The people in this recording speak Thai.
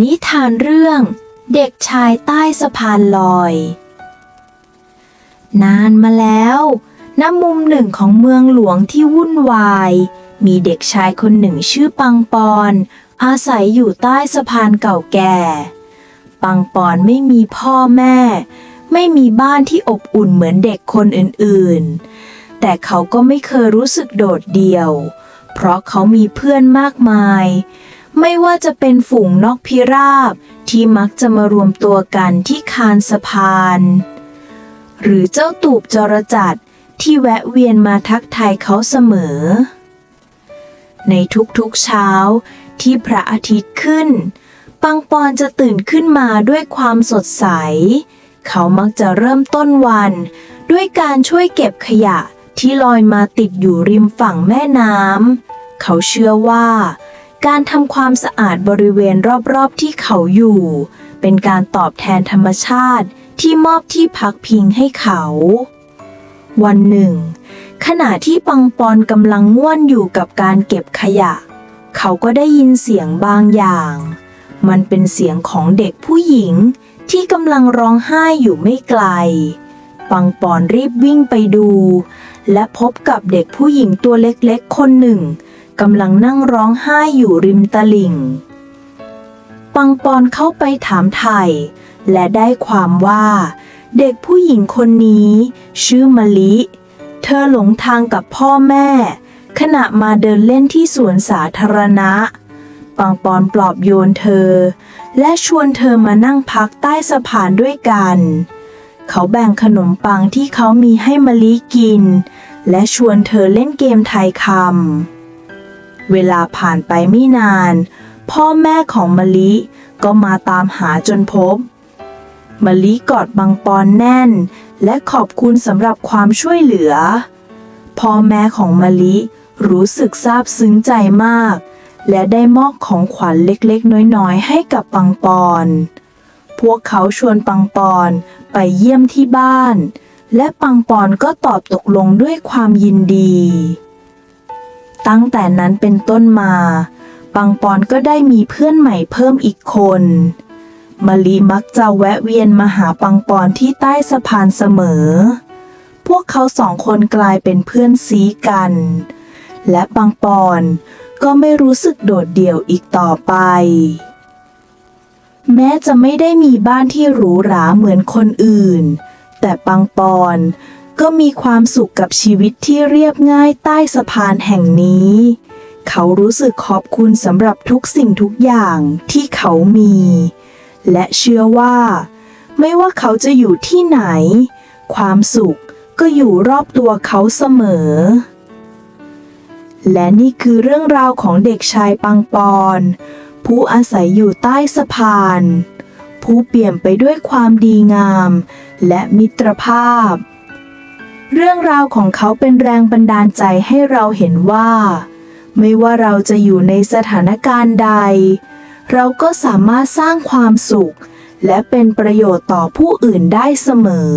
นิทานเรื่อง เด็กชายใต้สะพานลอย นานมาแล้วณมุมหนึ่งของเมืองหลวงที่วุ่นวาย มีเด็กชายคนหนึ่งชื่อปังปอน อาศัยอยู่ใต้สะพานเก่าแก่ ปังปอนไม่มีพ่อแม่ ไม่มีบ้านที่อบอุ่นเหมือนเด็กคนอื่นๆ แต่เขาก็ไม่เคยรู้สึกโดดเดี่ยว เพราะเขามีเพื่อนมากมาย ไม่ว่าจะเป็นฝูงนกพิราบที่มักจะมารวมตัวกันที่คานสะพาน หรือเจ้าตูบจรจัดที่แวะเวียนมาทักทายเขาเสมอ ในทุกๆเช้าที่พระอาทิตย์ขึ้น ปังปอนจะตื่นขึ้นมาด้วยความสดใส เขามักจะเริ่มต้นวัน ด้วยการช่วยเก็บขยะที่ลอยมาติดอยู่ริมฝั่งแม่น้ำเขาเชื่อว่า การทำความสะอาดบริเวณรอบๆที่เขาอยู่ เป็นการตอบแทนธรรมชาติที่มอบที่พักพิงให้เขา วันหนึ่ง ขณะที่ปังปอนกำลังง่วนอยู่กับการเก็บขยะ เขาก็ได้ยินเสียงบางอย่าง มันเป็นเสียงของเด็กผู้หญิงที่กำลังร้องไห้อยู่ไม่ไกล ปังปอนรีบวิ่งไปดู และพบกับเด็กผู้หญิงตัวเล็กๆ คนหนึ่ง กำลังนั่งร้องไห้อยู่ริมตลิ่ง ปังปอนเข้าไปถามไถ่และได้ความว่า เด็กผู้หญิงคนนี้ ชื่อมะลิ เธอหลงทางกับพ่อแม่ ขณะมาเดินเล่นที่สวนสาธารณะ ปังปอนปลอบโยนเธอ และชวนเธอมานั่งพักใต้สะพานด้วยกัน เขาแบ่งขนมปังที่เขามีให้มะลิกินและชวนเธอเล่นเกมทายคำ เวลาผ่านไปไม่นาน พ่อแม่ของมะลิก็มาตามหาจนพบมะลิกอดบังปอนแน่น และขอบคุณสำหรับความช่วยเหลือ พ่อแม่ของมะลิรู้สึกซาบซึ้งใจมาก และได้มอบของขวัญเล็กๆ น้อยๆ ให้กับปังปอน พวกเขาชวนปังปอนไปเยี่ยมที่บ้าน และปังปอนก็ตอบตกลงด้วยความยินดี ตั้งแต่นั้นเป็นต้นมา ปังปอนก็ได้มีเพื่อนใหม่เพิ่มอีกคนมะลิมักจะแวะเวียนมาหาปังปอนที่ใต้สะพานเสมอ พวกเขาสองคนกลายเป็นเพื่อนซีกัน และปังปอนก็ไม่รู้สึกโดดเดี่ยวอีกต่อไป แม้จะไม่ได้มีบ้านที่หรูหราเหมือนคนอื่น แต่ปังปอน ก็มีความสุขกับชีวิตที่เรียบง่ายใต้สะพานแห่งนี้ เขารู้สึกขอบคุณสำหรับทุกสิ่งทุกอย่างที่เขามี และเชื่อว่า ไม่ว่าเขาจะอยู่ที่ไหน ความสุขก็อยู่รอบตัวเขาเสมอ และนี่คือเรื่องราวของเด็กชายปังปอนผู้อาศัยอยู่ใต้สะพาน ผู้เปี่ยมไปด้วยความดีงาม และมิตรภาพ เรื่องราวของเขาเป็นแรงบันดาลใจให้เราเห็นว่า ไม่ว่าเราจะอยู่ในสถานการณ์ใด เราก็สามารถสร้างความสุข และเป็นประโยชน์ต่อผู้อื่นได้เสมอ